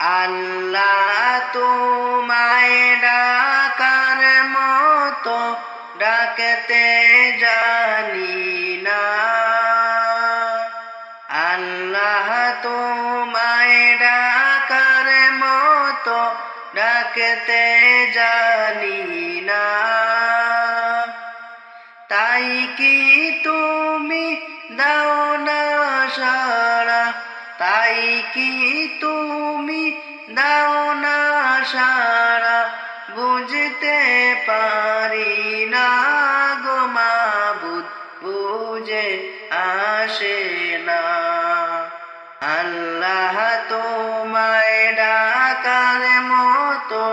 আল্লাহ তোমায় ডাকার মতো ডাকতে জানি না। আল্লাহ তোমায় ডাকার মতো ডাকতে জানি না। তাই কি তুমি দাও না সারা তাই কি তুমি সারা বুঝতে পারি না গো মাবুদ, বুঝে আসে না। আল্লাহ তোমায় ডাকার মতো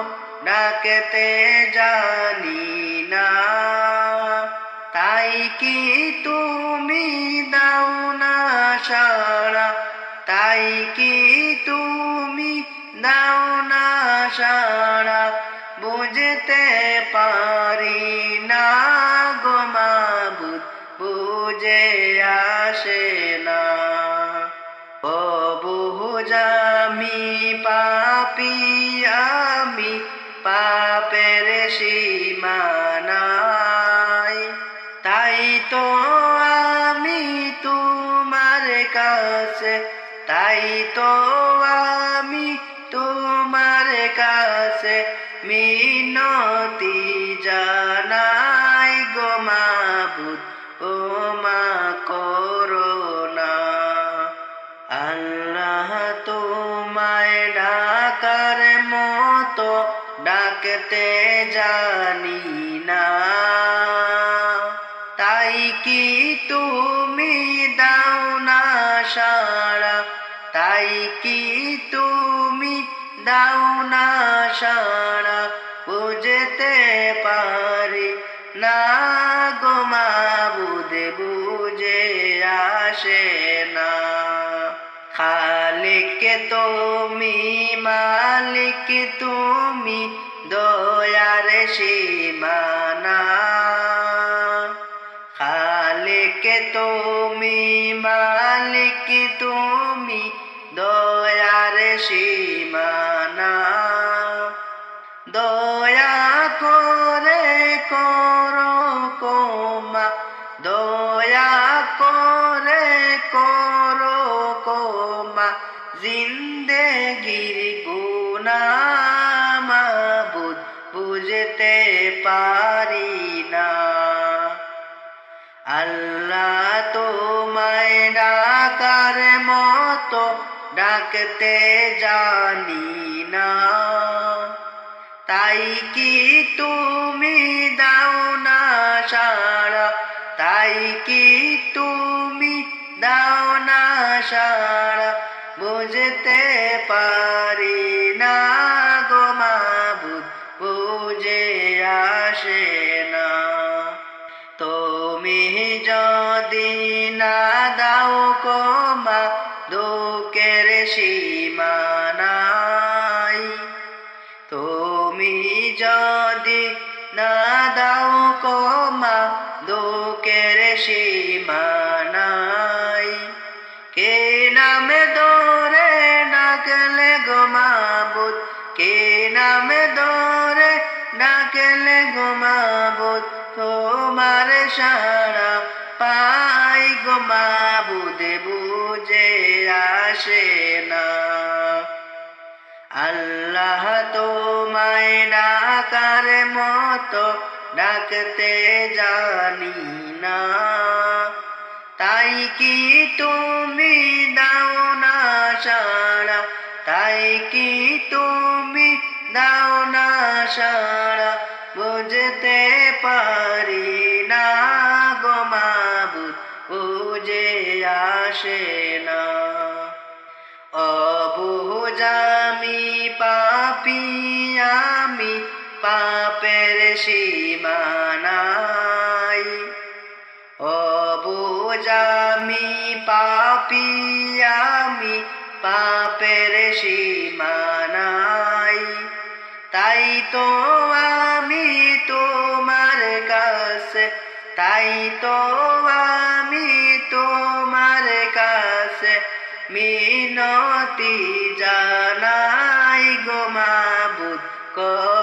ডাকতে জানি না। তাই কি তুমি পারি না গো মাবুদ, বুঝে আসে না। বহু জামি, পাপি আমি, পাপের সীমানাই তাই তো আমি তোমার কাছে, তাই তো আমি তোমার কাছে মিনতি জানাই গো মাবুদ ও মা করোনা। আল্লাহ তোমায় ডাকার মতো ডাকতে জানি না। তাই কি তুমি দাও না সারা তাই কি তুমি দাও না সারা বুঝতে পারি। না গো মাবুদে, বুঝে আসে না। খালিকে তুমি, মালিক তুমি, দয়ার সীমানা জিন্দেগির গুনামাবুদ বুঝতে পারি না। আল্লাহ তোমায় ডাকার মতো ডাকতে জানি না। তাই কি তুমি দাও না সারা তাই কি তুমি দাও না সারা বুঝতে পারি না গো মাবুদ, বুঝে আসে না। তুমি যদি না দাও কমা দুঃখের সীমানাই তুমি যদি না দাও কমা দুঃখের গোমাবুদ কে নামে তোমার সারা পাই বুঝে আসে না। আল্লাহ তোমায় ডাকার মতো ডাকতে জানি না। তাই কি তুমি দাও না সারা? তাই তুমি দাও না সারা বুঝতে পারি না গো মাবুদ বুঝে আসে না। অবুজামি পাপি, আমি পাপের সীমানাই অবুজামি পাপি, আমি পাপের সীমানাই। তাই তো আমি তোমার কাছে, তাই তো আমি তোমার কাছে মিনতি জানা মাবুদ, করো